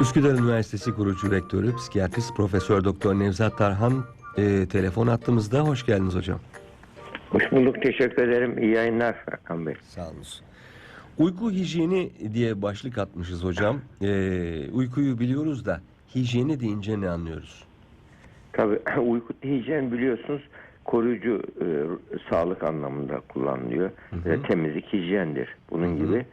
Üsküdar Üniversitesi kurucu rektörü, psikiyatrist Profesör Doktor Nevzat Tarhan e, telefon attığımızda hoş geldiniz hocam. Hoş bulduk. Teşekkür ederim. İyi yayınlar Hakan Bey. Sağ olun. Uyku hijyeni diye başlık atmışız hocam. E, uykuyu biliyoruz da hijyeni deyince ne anlıyoruz? Tabii uyku hijyen biliyorsunuz koruyucu e, sağlık anlamında kullanılıyor. E, temizlik hijyendir. Bunun gibi.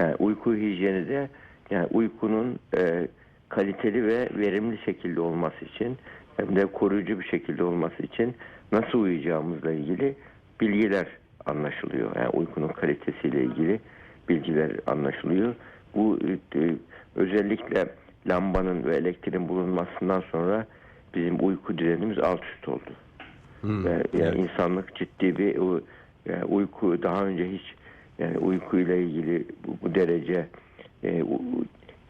E, uyku hijyeni de yani uykunun e, kaliteli ve verimli şekilde olması için hem de koruyucu bir şekilde olması için nasıl uyuyacağımızla ilgili bilgiler anlaşılıyor. Yani uykunun kalitesiyle ilgili bilgiler anlaşılıyor. Bu e, özellikle lambanın ve elektriğin bulunmasından sonra bizim uyku düzenimiz alt üst oldu. Hmm, yani evet. insanlık ciddi bir yani uyku daha önce hiç yani uykuyla ilgili bu, bu derece e,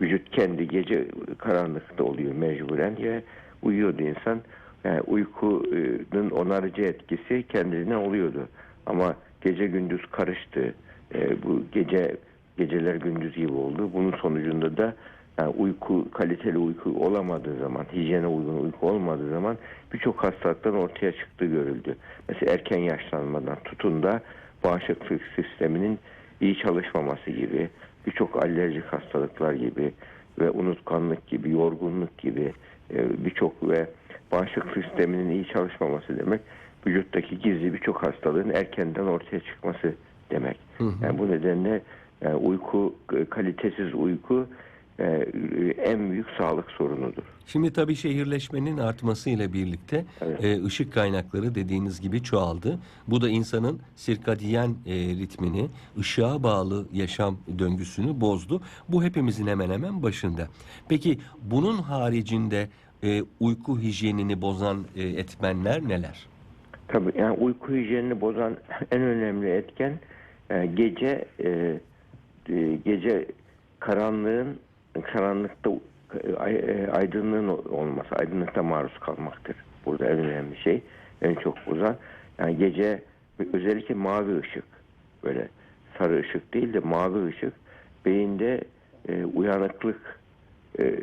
vücut kendi gece karanlıkta oluyor mecburen ya uyuyordu insan. Yani uykunun onarıcı etkisi kendine oluyordu. Ama gece gündüz karıştı. E, bu gece geceler gündüz gibi oldu. Bunun sonucunda da yani uyku kaliteli uyku olamadığı zaman, hijyene uygun uyku olmadığı zaman birçok hastalıktan ortaya çıktığı görüldü. Mesela erken yaşlanmadan tutun da bağışıklık sisteminin iyi çalışmaması gibi, birçok alerjik hastalıklar gibi ve unutkanlık gibi, yorgunluk gibi e, birçok ve bağışıklık sisteminin iyi çalışmaması demek vücuttaki gizli birçok hastalığın erkenden ortaya çıkması demek. Yani bu nedenle e, uyku e, kalitesiz uyku e, en büyük sağlık sorunudur. Şimdi tabii şehirleşmenin artmasıyla birlikte Evet. e, ışık kaynakları dediğiniz gibi çoğaldı. Bu da insanın sirkadiyen e, ritmini, ışığa bağlı yaşam döngüsünü bozdu. Bu hepimizin hemen hemen başında. Peki bunun haricinde e, uyku hijyenini bozan e, etmenler neler? Tabii yani uyku hijyenini bozan en önemli etken e, gece e, gece karanlığın karanlıkta e, e, aydınlığın olması, aydınlıkta maruz kalmaktır. Burada en önemli şey, en çok bozan. Yani gece özellikle mavi ışık, böyle sarı ışık değil de mavi ışık beyinde e, uyanıklık e,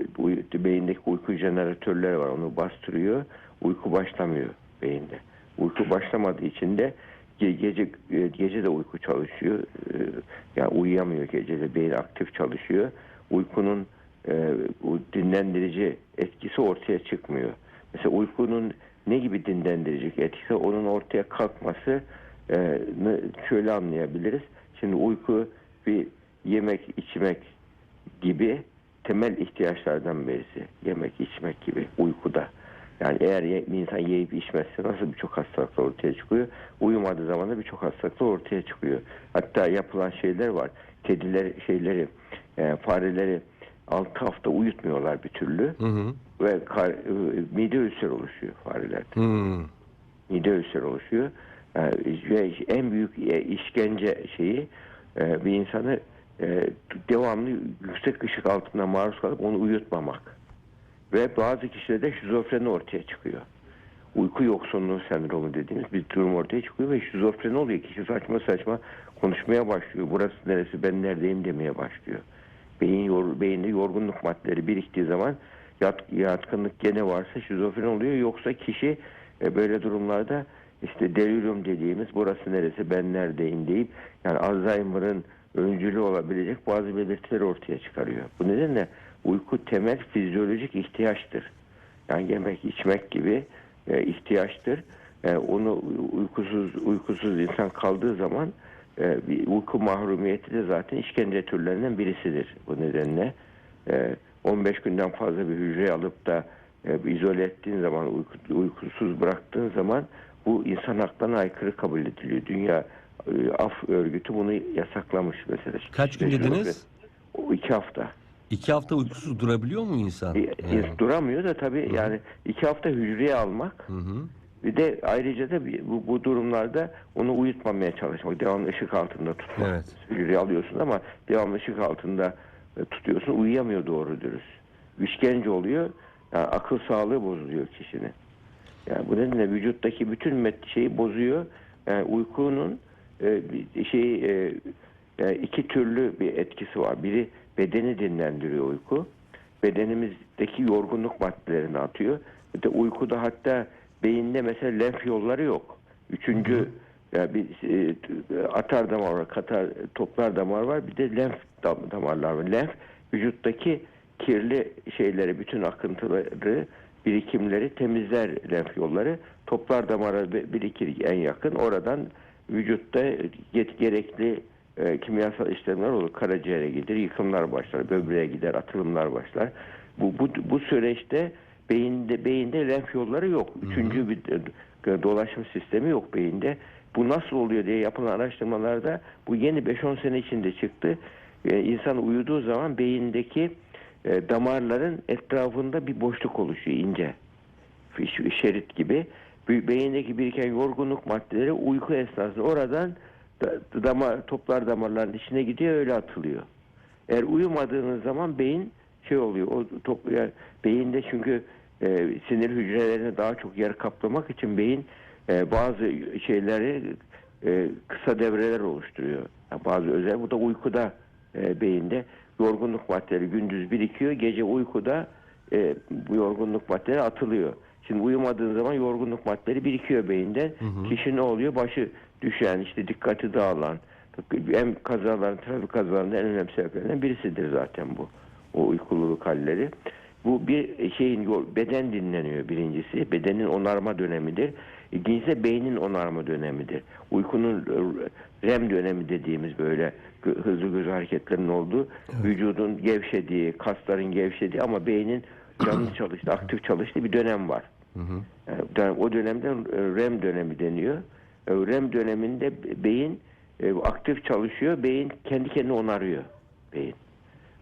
beyindeki uyku jeneratörleri var onu bastırıyor. Uyku başlamıyor beyinde. Uyku başlamadığı için de ge- gece e, gece de uyku çalışıyor. E, yani uyuyamıyor gece de beyin aktif çalışıyor. Uykunun e, dinlendirici etkisi ortaya çıkmıyor. Mesela uykunun ne gibi dinlendirici etkisi onun ortaya kalkması e, şöyle anlayabiliriz. Şimdi uyku bir yemek içmek gibi temel ihtiyaçlardan birisi. Yemek, içmek gibi uykuda. Yani eğer insan yiyip içmezse nasıl birçok hastalıklar ortaya çıkıyor? Uyumadığı zaman da birçok hastalıklar ortaya çıkıyor. Hatta yapılan şeyler var. Kediler şeyleri, e, fareleri 6 hafta uyutmuyorlar bir türlü Hı hı. ve kar, e, mide ülseri oluşuyor farelerde Hmm. mide ülseri oluşuyor. Ee, ve en büyük e, işkence şeyi e, bir insanı e, devamlı yüksek ışık altında maruz kalıp onu uyutmamak. Ve bazı kişilerde şizofreni ortaya çıkıyor. Uyku yoksunluğu sendromu dediğimiz bir durum ortaya çıkıyor ve şizofreni oluyor. Kişi saçma saçma konuşmaya başlıyor. Burası neresi ben neredeyim demeye başlıyor. Beyin yor, beyinde yorgunluk maddeleri biriktiği zaman yat, yatkınlık gene varsa şizofren oluyor. Yoksa kişi e, böyle durumlarda işte delirium dediğimiz burası neresi ben neredeyim deyip yani Alzheimer'ın öncülü olabilecek bazı belirtileri ortaya çıkarıyor. Bu nedenle uyku temel fizyolojik ihtiyaçtır. Yani yemek içmek gibi e, ihtiyaçtır. E, onu uykusuz uykusuz insan kaldığı zaman e, bir uyku mahrumiyeti de zaten işkence türlerinden birisidir. Bu nedenle e, 15 günden fazla bir hücre alıp da e, izole ettiğin zaman uyku, uykusuz bıraktığın zaman bu insan haklarına aykırı kabul ediliyor. Dünya e, Af Örgütü bunu yasaklamış mesela. Kaç gün dediniz? O iki hafta. İki hafta uykusuz durabiliyor mu insan? E, Evet. Duramıyor da tabii yani iki hafta hücreye almak Hı hı. Bir de ayrıca da bu, bu durumlarda onu uyutmamaya çalışmak. Devamlı ışık altında tutmak. Evet. Hücreye alıyorsun ama devamlı ışık altında e, tutuyorsun. Uyuyamıyor doğru dürüst. İşkence oluyor. Yani akıl sağlığı bozuluyor kişinin. Yani bu nedenle vücuttaki bütün met şeyi bozuyor. Yani uykunun e, bir şey e, e, iki türlü bir etkisi var. Biri bedeni dinlendiriyor uyku. bedenimizdeki yorgunluk maddelerini atıyor. Bir de uykuda hatta beyinde mesela lenf yolları yok. Üçüncü ya bir e, atar damar var, katar toplar damar var. Bir de lenf dam- damarlar var. Lenf vücuttaki kirli şeyleri, bütün akıntıları, birikimleri temizler lenf yolları. Toplar damara bi- birikir en yakın. Oradan vücutta gerekli e, kimyasal işlemler olur. Karaciğere gider, yıkımlar başlar, böbreğe gider, atılımlar başlar. Bu, bu, bu süreçte beyinde beyinde lenf yolları yok. Üçüncü bir e, dolaşım sistemi yok beyinde. Bu nasıl oluyor diye yapılan araştırmalarda bu yeni 5-10 sene içinde çıktı. E, insan uyuduğu zaman beyindeki e, damarların etrafında bir boşluk oluşuyor ince. Şerit gibi. Be- Beyindeki biriken yorgunluk maddeleri uyku esnasında oradan da- damar, toplar damarların içine gidiyor öyle atılıyor. Eğer uyumadığınız zaman beyin şey oluyor. O top, yani beyinde çünkü e, sinir hücrelerine daha çok yer kaplamak için beyin e, bazı şeyleri e, kısa devreler oluşturuyor. Yani bazı özel bu da uykuda e, beyinde yorgunluk maddeleri gündüz birikiyor. Gece uykuda e, bu yorgunluk maddeleri atılıyor. Şimdi uyumadığın zaman yorgunluk maddeleri birikiyor beyinde. Kişi ne oluyor? Başı düşen, işte dikkati dağılan, hem kazaların, trafik kazalarının en önemli sebeplerinden birisidir zaten bu. O uykululuk halleri. Bu bir şeyin beden dinleniyor birincisi. Bedenin onarma dönemidir. İkincisi de beynin onarma dönemidir. Uykunun e, REM dönemi dediğimiz böyle hızlı göz hareketlerinin olduğu, vücudun gevşediği, kasların gevşediği ama beynin canlı çalıştığı, aktif çalıştığı bir dönem var. Yani dönem- o dönemden e, REM dönemi deniyor. E, REM döneminde be- beyin e, aktif çalışıyor. Beyin kendi kendini onarıyor. Beyin.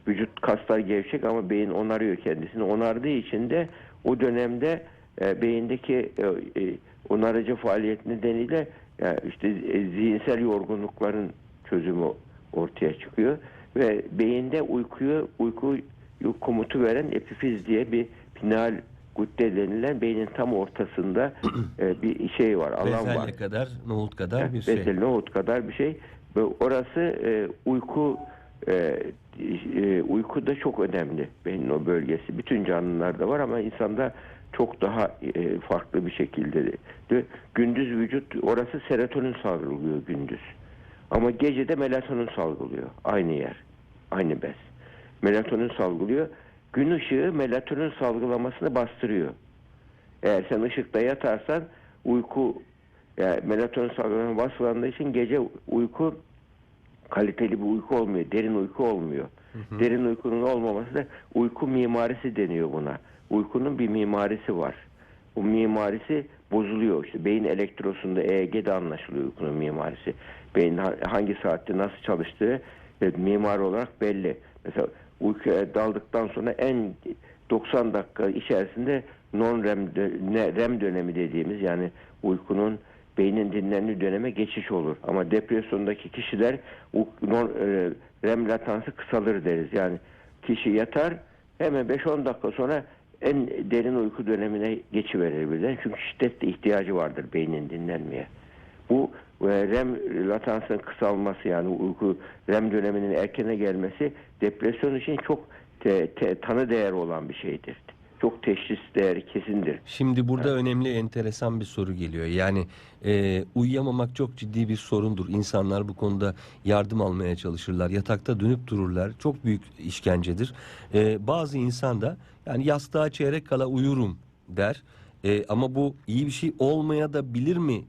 Vücut kaslar gevşek ama beyin onarıyor kendisini. Onardığı için de o dönemde e, beyindeki e, e, onarıcı faaliyet nedeniyle yani işte e, zihinsel yorgunlukların çözümü ortaya çıkıyor ve beyinde uykuyu uyku komutu veren epifiz diye bir pineal gudde denilen beynin tam ortasında e, bir şey var, alan var. Bezelye kadar, nohut kadar bir şey. Bezel, nohut kadar bir şey. Ve orası e, uyku e, e, uyku da çok önemli beynin o bölgesi. Bütün canlılarda var ama insanda çok daha e, farklı bir şekilde. de. Gündüz vücut orası serotonin salgılıyor gündüz. Ama gece de melatonin salgılıyor. Aynı yer. Aynı bez. Melatonin salgılıyor. Gün ışığı melatonin salgılamasını bastırıyor. Eğer sen ışıkta yatarsan uyku yani melatonin salgılaması bastırıldığı için gece uyku kaliteli bir uyku olmuyor. Derin uyku olmuyor. Derin uykunun olmaması da uyku mimarisi deniyor buna. Uykunun bir mimarisi var. Bu mimarisi bozuluyor. İşte beyin elektrosunda EEG'de anlaşılıyor uykunun mimarisi. Beyin ha- hangi saatte nasıl çalıştığı e, mimari olarak belli. Mesela uykuya daldıktan sonra en 90 dakika içerisinde non REM, REM dönemi dediğimiz yani uykunun beynin dinlendiği döneme geçiş olur. Ama depresyondaki kişiler e, REM latansı kısalır deriz. Yani kişi yatar hemen 5-10 dakika sonra en derin uyku dönemine geçiverir birden. Çünkü şiddetle ihtiyacı vardır beynin dinlenmeye. Bu e, REM latansının kısalması yani uyku REM döneminin erkene gelmesi depresyon için çok te- te- tanı değeri olan bir şeydir. Çok teşhis değeri kesindir. Şimdi burada önemli enteresan bir soru geliyor. Yani e, uyuyamamak çok ciddi bir sorundur. İnsanlar bu konuda yardım almaya çalışırlar. Yatakta dönüp dururlar. Çok büyük işkencedir. E, bazı insan da yani yastığa çeyrek kala uyurum der. E, ama bu iyi bir şey olmaya da bilir mi?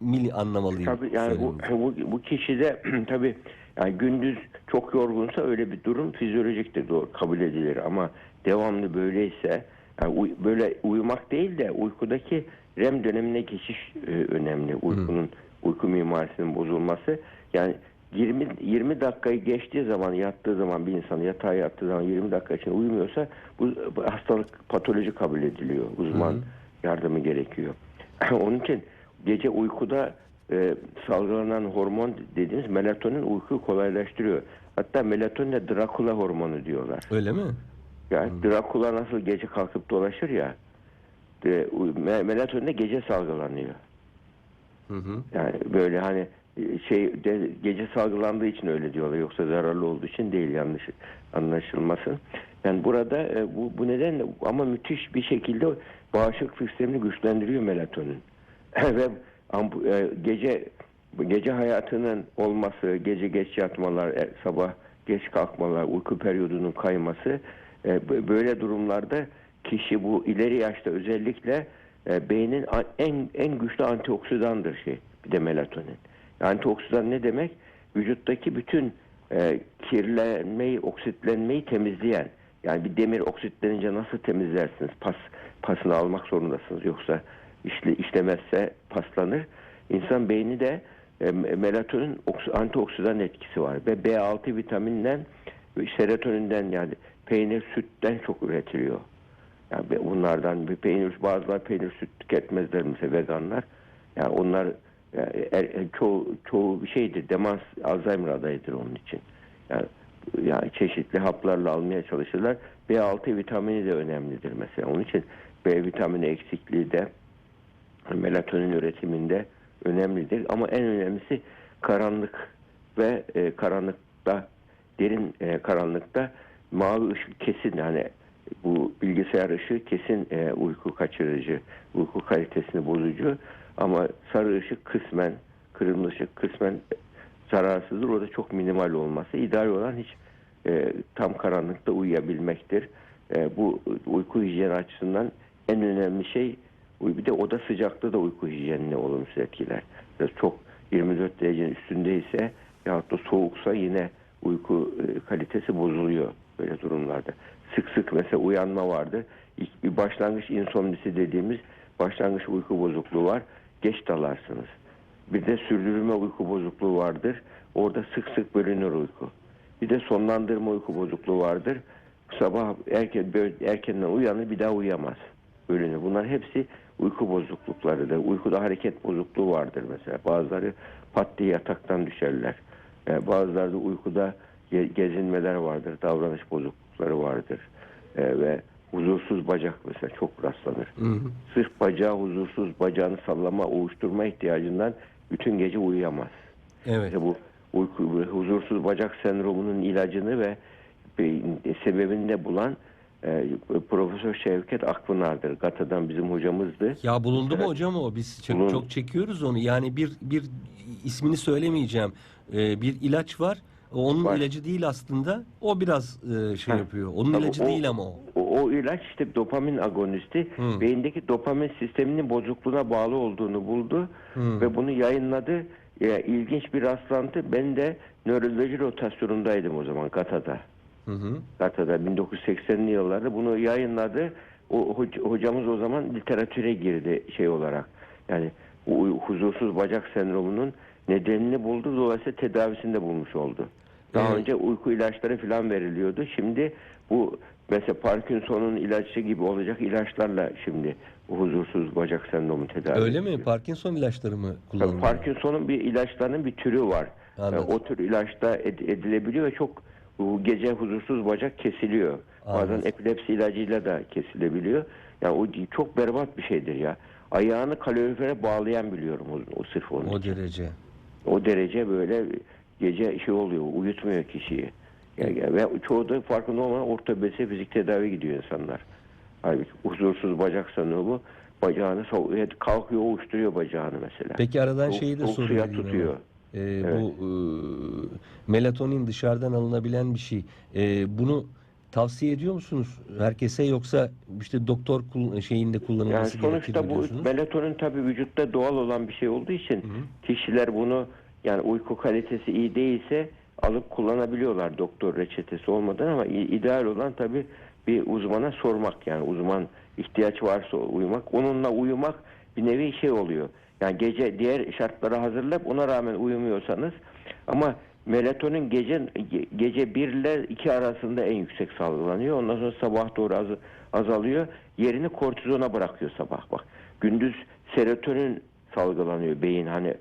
Mili anlamalıyım. Tabii yani bu, bu, bu kişi de tabii yani gündüz çok yorgunsa öyle bir durum fizyolojiktir doğru kabul edilir ama devamlı böyleyse yani uy- böyle uyumak değil de uykudaki REM dönemine geçiş e, önemli. Uykunun uyku mimarisinin bozulması yani 20 20 dakikayı geçtiği zaman yattığı zaman bir insan yatağa yattığı zaman 20 dakika için uyumuyorsa bu, bu hastalık patoloji kabul ediliyor. Uzman yardımı gerekiyor. Onun için gece uykuda e, salgılanan hormon dediğimiz melatonin uykuyu kolaylaştırıyor. Hatta melatoninle Drakula hormonu diyorlar. Öyle mi? Yani Drakula nasıl gece kalkıp dolaşır ya melatonin de gece salgılanıyor. Hı hı. Yani böyle hani e, şey de, gece salgılandığı için öyle diyorlar. Yoksa zararlı olduğu için değil yanlış anlaşılmasın. Yani burada e, bu, bu nedenle ama müthiş bir şekilde bağışıklık sistemini güçlendiriyor melatonin. Ve e, gece gece hayatının olması, gece geç yatmalar, e, sabah geç kalkmalar, uyku periyodunun kayması böyle durumlarda kişi bu ileri yaşta özellikle e, beynin en en güçlü antioksidandır şey bir de melatonin. Antioksidan ne demek? Vücuttaki bütün e, kirlenmeyi, oksitlenmeyi temizleyen. Yani bir demir oksitlenince nasıl temizlersiniz? Pas pasını almak zorundasınız. Yoksa işle, işlemezse paslanır. İnsan beyni de e, melatonin oks- antioksidan etkisi var ve B6 vitamininden serotoninden yani peynir sütten çok üretiliyor. Yani bunlardan bir peynir bazılar peynir süt tüketmezler mesela veganlar. Yani onlar yani er- er- çoğu çoğu bir şeydir. Demans Alzheimer adayıdır onun için. Yani yani çeşitli haplarla almaya çalışırlar. B6 vitamini de önemlidir mesela. Onun için B vitamini eksikliği de melatonin üretiminde önemlidir. Ama en önemlisi karanlık ve e, karanlıkta derin e, karanlıkta mavi ışık kesin yani bu bilgisayar ışığı kesin e, uyku kaçırıcı, uyku kalitesini bozucu ama sarı ışık kısmen, kırmızı ışık kısmen zararsızdır. O da çok minimal olması. İdeal olan hiç e, tam karanlıkta uyuyabilmektir. E, bu uyku hijyeni açısından en önemli şey bir de oda sıcaklığı da uyku hijyenini olumsuz etkiler. Çok 24 derecenin üstündeyse yahut da soğuksa yine uyku e, kalitesi bozuluyor böyle durumlarda. Sık sık mesela uyanma vardır. İlk bir başlangıç insomnisi dediğimiz başlangıç uyku bozukluğu var. Geç dalarsınız. Bir de sürdürme uyku bozukluğu vardır. Orada sık sık bölünür uyku. Bir de sonlandırma uyku bozukluğu vardır. Sabah erken erkenden uyanır bir daha uyuyamaz. Bölünür. Bunlar hepsi uyku bozukluklarıdır. Uykuda hareket bozukluğu vardır mesela. Bazıları pat diye yataktan düşerler. Ee, bazıları da uykuda gezinmeler vardır. Davranış bozuklukları vardır. Ee, ve huzursuz bacak mesela çok rastlanır. Hı hı. Sırf bacağı huzursuz, bacağını sallama, ovuşturma ihtiyacından bütün gece uyuyamaz. Evet. İşte bu uyku, huzursuz bacak sendromunun ilacını ve e, sebebini de bulan e, Profesör Şevket Akpınar'dır. GATA'dan bizim hocamızdı. Ya bulundu mu Evet. hocam o? Biz çok, Bulun- çok çekiyoruz onu. Yani bir bir ismini söylemeyeceğim. Ee, bir ilaç var. O Onun Var. ilacı değil aslında. O biraz e, şey Ha. yapıyor. Onun Tabii ilacı o- değil ama o. O, o ilaç işte dopamin agonisti. Hı. Beyindeki dopamin sisteminin bozukluğuna bağlı olduğunu buldu Hı. ve bunu yayınladı. Ya, ilginç bir rastlantı. Ben de nöroloji rotasyonundaydım o zaman GATA'da. Hı hı. GATA'da 1980'li yıllarda bunu yayınladı. O hoc- hocamız o zaman literatüre girdi şey olarak. Yani huzursuz bacak sendromunun nedenini buldu. Dolayısıyla tedavisini de bulmuş oldu. Daha Evet. önce uyku ilaçları falan veriliyordu. Şimdi bu mesela Parkinson'un ilacı gibi olacak ilaçlarla şimdi bu huzursuz bacak sendromu tedavi Öyle mi? ediliyor. Parkinson ilaçları mı kullanılıyor? Parkinson'un bir ilaçlarının bir türü var. Anladım. O tür ilaçta ed- edilebiliyor ve çok gece huzursuz bacak kesiliyor. Anladım. Bazen epilepsi ilacıyla da kesilebiliyor. Yani o çok berbat bir şeydir ya. Ayağını kalorifere bağlayan biliyorum o, o sırf onun O için. derece. O derece böyle gece şey oluyor, uyutmuyor kişiyi. Yani, yani ve çoğu da farkında olmadan ortopedise fizik tedavi gidiyor insanlar. Halbuki huzursuz bacak sendromu bacağını so- kalkıyor, ovuşturuyor bacağını mesela. Peki aradan şeyi de dedim tutuyor. ama. Ee, Evet. Bu e, melatonin dışarıdan alınabilen bir şey. Ee, bunu tavsiye ediyor musunuz herkese yoksa işte doktor kul- şeyinde Yani kullanılması gerekir mi sonuçta bu melatonin tabii vücutta doğal olan bir şey olduğu için kişiler bunu yani uyku kalitesi iyi değilse alıp kullanabiliyorlar doktor reçetesi olmadan ama ideal olan tabii bir uzmana sormak yani uzman ihtiyaç varsa uyumak. Onunla uyumak bir nevi şey oluyor. Yani gece diğer şartlara hazırlayıp ona rağmen uyumuyorsanız ama melatonin gece ge- gece 1 ile 2 arasında en yüksek salgılanıyor. Ondan sonra sabah doğru az, azalıyor. Yerini kortizona bırakıyor sabah bak. Gündüz serotonin salgılanıyor beyin hani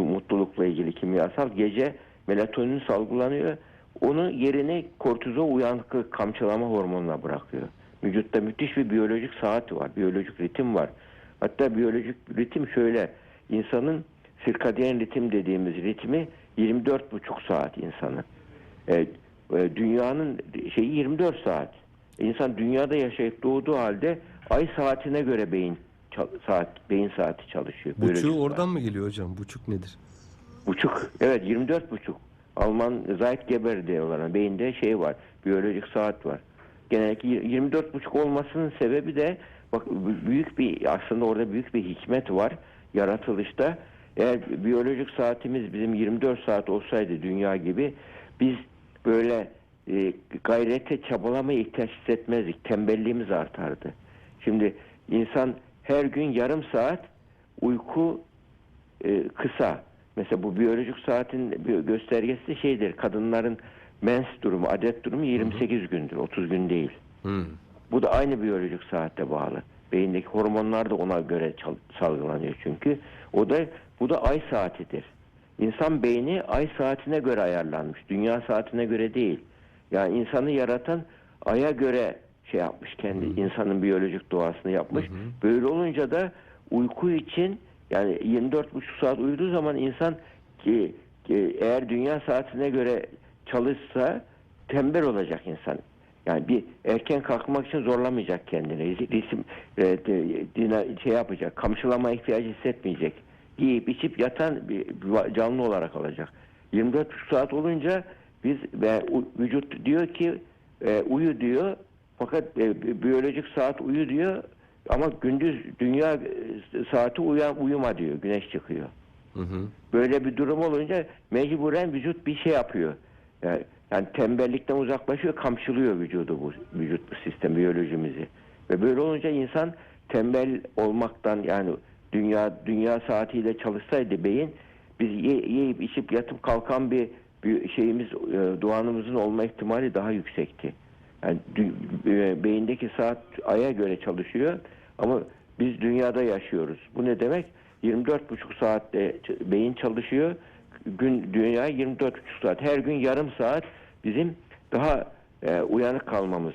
mutlulukla ilgili kimyasal. Gece melatonin salgılanıyor. Onun yerini kortizol uyanıklık kamçılama hormonuna bırakıyor. Vücutta müthiş bir biyolojik saat var. Biyolojik ritim var. Hatta biyolojik ritim şöyle. insanın sirkadiyen ritim dediğimiz ritmi 24,5 saat insanın. E, e, dünyanın şeyi 24 saat. İnsan dünyada yaşayıp doğduğu halde ay saatine göre beyin saat beyin saati çalışıyor. Biyolojik Buçuğu saat. oradan mı geliyor hocam? Buçuk nedir? Buçuk. Evet 24 buçuk. Alman Zeitgeber diyorlar. Beyinde şey var. Biyolojik saat var. Genellikle 24 buçuk olmasının sebebi de bak büyük bir aslında orada büyük bir hikmet var yaratılışta. Eğer biyolojik saatimiz bizim 24 saat olsaydı dünya gibi biz böyle e, gayrete çabalamaya ihtiyaç hissetmezdik. Tembelliğimiz artardı. Şimdi insan her gün yarım saat uyku e, kısa. Mesela bu biyolojik saatin göstergesi de şeydir. Kadınların mens durumu, adet durumu 28 gündür. 30 gün değil. Hmm. Bu da aynı biyolojik saatte bağlı. Beyindeki hormonlar da ona göre salgılanıyor çünkü. O da bu da ay saatidir. İnsan beyni ay saatine göre ayarlanmış. Dünya saatine göre değil. Yani insanı yaratan aya göre şey yapmış kendi insanın biyolojik doğasını yapmış. Böyle olunca da uyku için yani 24,5 saat uyuduğu zaman insan ki, ki eğer dünya saatine göre çalışsa tembel olacak insan. Yani bir erken kalkmak için zorlamayacak kendini. Resim e, dina- şey yapacak. Kamçılama ihtiyacı hissetmeyecek. Yiyip içip yatan bir, canlı olarak olacak. 24 saat olunca biz ve vücut diyor ki e, uyu diyor. Fakat e, bi- biyolojik saat uyu diyor ama gündüz dünya e, saati uyan uyuma diyor. Güneş çıkıyor. Hı hı. Böyle bir durum olunca mecburen vücut bir şey yapıyor. Yani, yani tembellikten uzaklaşıyor, kamçılıyor vücudu bu vücut bu sistem biyolojimizi. Ve böyle olunca insan tembel olmaktan yani dünya dünya saatiyle çalışsaydı beyin biz ye- yiyip içip yatıp kalkan bir, bir şeyimiz e, doğanımızın olma ihtimali daha yüksekti. Yani e, beyindeki saat aya göre çalışıyor ama biz dünyada yaşıyoruz. Bu ne demek? 24,5 saatte beyin çalışıyor. Gün dünya 24,5 saat. Her gün yarım saat bizim daha e, uyanık kalmamız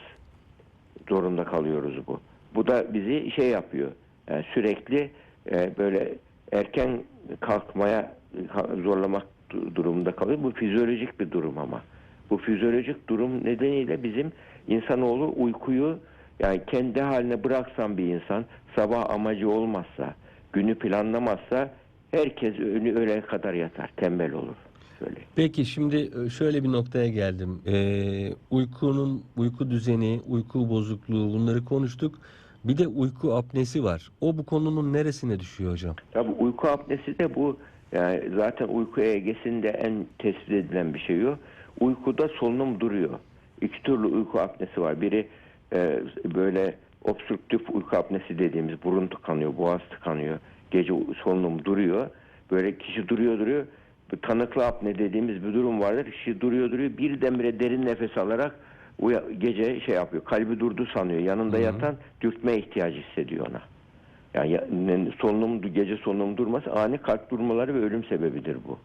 zorunda kalıyoruz bu. Bu da bizi şey yapıyor. Yani sürekli e, böyle erken kalkmaya e, zorlamak du- durumunda kalıyor. Bu fizyolojik bir durum ama. Bu fizyolojik durum nedeniyle bizim insanoğlu uykuyu yani kendi haline bıraksan bir insan sabah amacı olmazsa, günü planlamazsa herkes önü öğleye kadar yatar, tembel olur. Söyle. Peki şimdi e, şöyle bir noktaya geldim. Ee, uykunun uyku düzeni, uyku bozukluğu bunları konuştuk. Bir de uyku apnesi var. O bu konunun neresine düşüyor hocam? Tabii uyku apnesi de bu yani zaten uyku EEG'sinde en tespit edilen bir şey o. Uykuda solunum duruyor. İki türlü uyku apnesi var. Biri e, böyle obstrüktif uyku apnesi dediğimiz burun tıkanıyor, boğaz tıkanıyor. Gece solunum duruyor. Böyle kişi duruyor duruyor. Tanıklı apne dediğimiz bir durum vardır. Kişi duruyor duruyor birdenbire derin nefes alarak uya, gece şey yapıyor. Kalbi durdu sanıyor. Yanında yatan dürtme ihtiyacı hissediyor ona. Yani solunum gece solunum durması ani kalp durmaları ve ölüm sebebidir bu.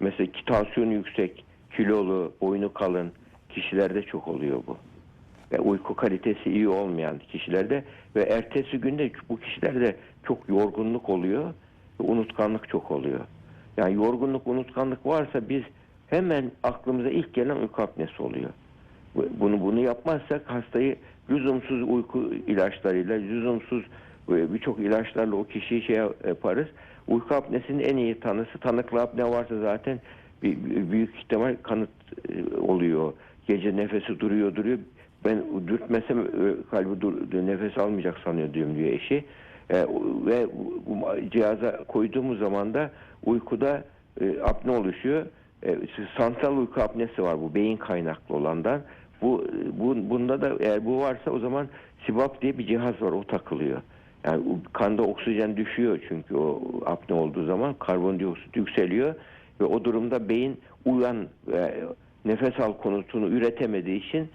Mesela ki tansiyonu yüksek, kilolu, boynu kalın kişilerde çok oluyor bu. Ve uyku kalitesi iyi olmayan kişilerde ve ertesi günde bu kişilerde çok yorgunluk oluyor ve unutkanlık çok oluyor. Yani yorgunluk, unutkanlık varsa biz hemen aklımıza ilk gelen uyku apnesi oluyor. Bu- Bunu bunu yapmazsak hastayı lüzumsuz uyku ilaçlarıyla, lüzumsuz e, birçok ilaçlarla o kişiyi şey yaparız. Uyku apnesinin en iyi tanısı tanıklı apne varsa zaten büyük ihtimal kanıt e, oluyor. Gece nefesi duruyor duruyor. Ben dürtmesem e, kalbi dur, nefes almayacak sanıyor diyorum diyor eşi. E, ve cihaza koyduğumuz zaman da uykuda e, apne oluşuyor. E, santral uyku apnesi var bu beyin kaynaklı olandan. Bu, bu bunda da eğer bu varsa o zaman SIBAP diye bir cihaz var o takılıyor. Yani kanda oksijen düşüyor çünkü o apne olduğu zaman karbondioksit yükseliyor ve o durumda beyin uyan ve nefes al konutunu üretemediği için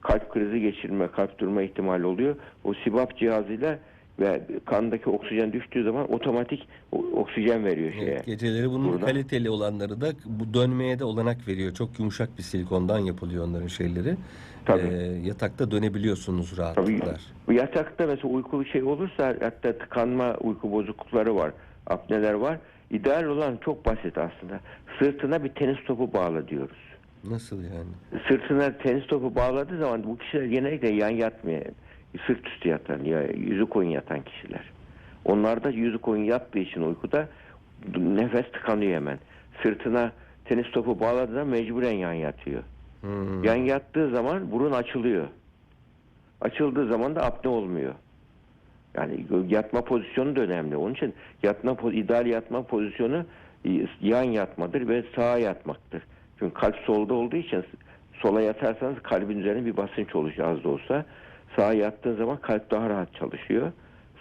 kalp krizi geçirme, kalp durma ihtimali oluyor. O SIBAP cihazıyla ve kandaki oksijen düştüğü zaman otomatik oksijen veriyor şeye. Evet, geceleri bunun Burada. kaliteli olanları da bu dönmeye de olanak veriyor. Çok yumuşak bir silikondan yapılıyor onların şeyleri. Tabii. Ee, yatakta dönebiliyorsunuz Tabii rahatlıklar. bu yatakta mesela uyku şey olursa hatta tıkanma uyku bozuklukları var. Apneler var. İdeal olan çok basit aslında. Sırtına bir tenis topu bağla diyoruz. Nasıl yani? Sırtına tenis topu bağladığı zaman bu kişiler genellikle yan yatmayan, sırt üstü yatan, ya yüzü koyun yatan kişiler. Onlarda yüzü koyun yattığı için uykuda nefes tıkanıyor hemen. Sırtına tenis topu bağladığı zaman mecburen yan yatıyor. Hmm. Yan yattığı zaman burun açılıyor. Açıldığı zaman da apne olmuyor. Yani yatma pozisyonu da önemli. Onun için yatma ideal yatma pozisyonu e, yan yatmadır ve sağa yatmaktır. Çünkü kalp solda olduğu için sola yatarsanız kalbin üzerine bir basınç oluşuyor az da olsa. Sağa yattığın zaman kalp daha rahat çalışıyor.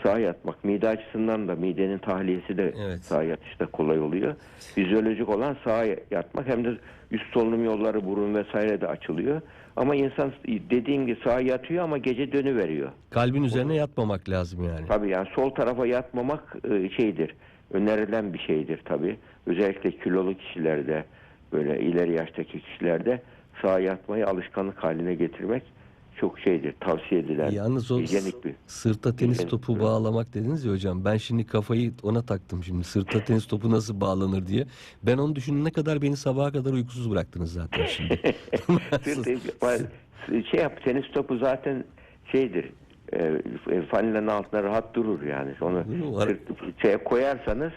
Sağa yatmak mide açısından da midenin tahliyesi de Evet. sağa yatışta kolay oluyor. Fizyolojik olan sağa yatmak hem de üst solunum yolları burun vesaire de açılıyor. Ama insan dediğim gibi sağa yatıyor ama gece dönüveriyor. Kalbin üzerine yatmamak lazım yani. Tabii yani sol tarafa yatmamak e, şeydir. Önerilen bir şeydir tabii. Özellikle kilolu kişilerde böyle ileri yaştaki kişilerde sağa yatmayı alışkanlık haline getirmek çok şeydir. Tavsiye edilen. Yalnız o hijyenik bir. sırta tenis hijyenik topu bir- bağlamak dediniz ya hocam. Ben şimdi kafayı ona taktım şimdi. Sırta tenis topu nasıl bağlanır diye. Ben onu düşünene kadar beni sabaha kadar uykusuz bıraktınız zaten şimdi. Şey yap tenis topu zaten şeydir. E, fanilanın altına rahat durur yani. Onu sırt- şeye koyarsanız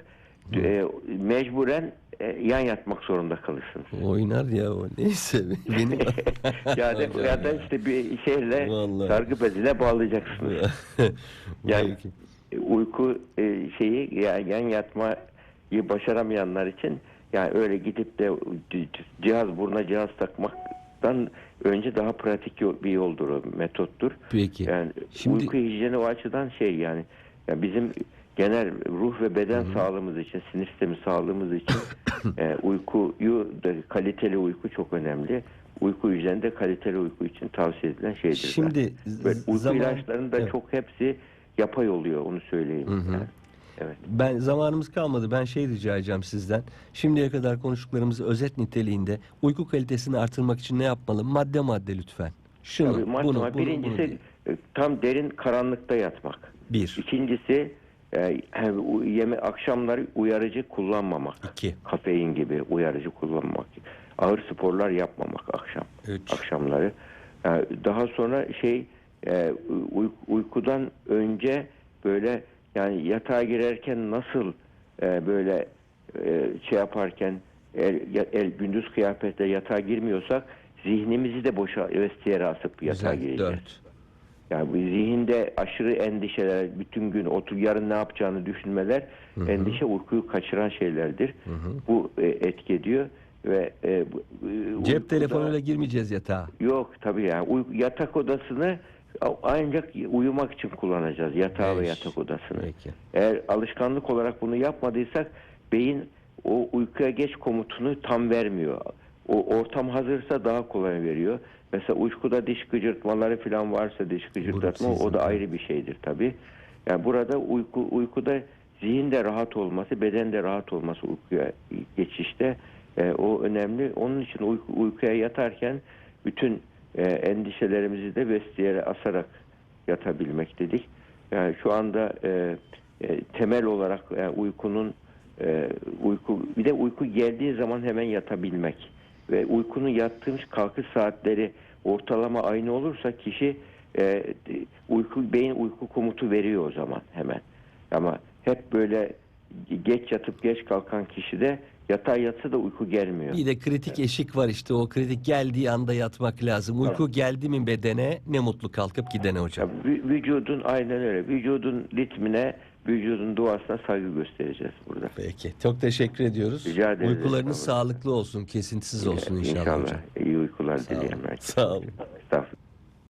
e, mecburen e, yan yatmak zorunda kalırsınız. Oynar ya o. Neyse. Beni... yani Hocam ya da ya. işte bir şeyle Vallahi. sargı beziyle bağlayacaksınız. Yani uyku e, şeyi yani yan yatmayı başaramayanlar için yani öyle gidip de cihaz buruna cihaz takmaktan önce daha pratik yol- bir yoldur o metottur. Peki. Yani Şimdi- uyku hijyeni o açıdan şey yani, yani bizim genel ruh ve beden sağlığımız için, sinir sistemi sağlığımız için e, uykuyu da kaliteli uyku çok önemli. Uyku hijyeni de kaliteli uyku için tavsiye edilen şeydir. Şimdi Böyle uyku zaman- ilaçlarının da Evet. çok hepsi yapay oluyor onu söyleyeyim. Hı hı. Yani. Evet. Ben zamanımız kalmadı. Ben şey rica edeceğim sizden. Şimdiye kadar konuştuklarımızı özet niteliğinde uyku kalitesini artırmak için ne yapmalı? Madde madde lütfen. Şunu, Tabii, bunu, maksimum. bunu, bunu Birincisi diye. e, tam derin karanlıkta yatmak. Bir, İkincisi e, yeme akşamları uyarıcı kullanmamak. iki, Kafein gibi uyarıcı kullanmamak. Ağır sporlar yapmamak akşam. üç. akşamları. Ee, Daha sonra şey e, uy- uykudan önce böyle yani yatağa girerken nasıl e, böyle e, şey yaparken el, el gündüz kıyafetle yatağa girmiyorsak zihnimizi de boşa vestiyere asıp yatağa Güzel. gireceğiz. Dört. Yani bu zihinde aşırı endişeler, bütün gün otur yarın ne yapacağını düşünmeler, endişe uykuyu kaçıran şeylerdir. Bu e, etki ediyor ve e, e, Cep uykuda- telefonuyla girmeyeceğiz yatağa. Yok tabii yani Uy- yatak odasını ancak uyumak için kullanacağız yatağı ve Beş. yatak odasını. Peki. Eğer alışkanlık olarak bunu yapmadıysak beyin o uykuya geç komutunu tam vermiyor. O ortam hazırsa daha kolay veriyor. Mesela uykuda diş gıcırtmaları falan varsa diş gıcırtma o da ayrı bir şeydir tabii. Yani burada uyku uykuda zihin de rahat olması, beden de rahat olması uykuya geçişte e, o önemli. Onun için uyku, uykuya yatarken bütün e, endişelerimizi de vestiyere asarak yatabilmek dedik. Yani şu anda e, e, temel olarak e, uykunun e, uyku bir de uyku geldiği zaman hemen yatabilmek ve uykunun yattığımız kalkış saatleri ortalama aynı olursa kişi e, uyku beyin uyku komutu veriyor o zaman hemen. Ama hep böyle geç yatıp geç kalkan kişide yatağa yatsa da uyku gelmiyor. Bir de kritik eşik var işte o kritik geldiği anda yatmak lazım. Uyku geldi mi bedene ne mutlu kalkıp gidene hocam. Vücudun aynen öyle. Vücudun ritmine, vücudun duasına saygı göstereceğiz burada. Peki. Çok teşekkür ediyoruz. Rica ederiz. Uykularınız sağlıklı olsun, kesintisiz olsun inşallah, İnşallah. hocam. İyi uykular Sağ olun. herkese. Sağ olun. Estağfurullah.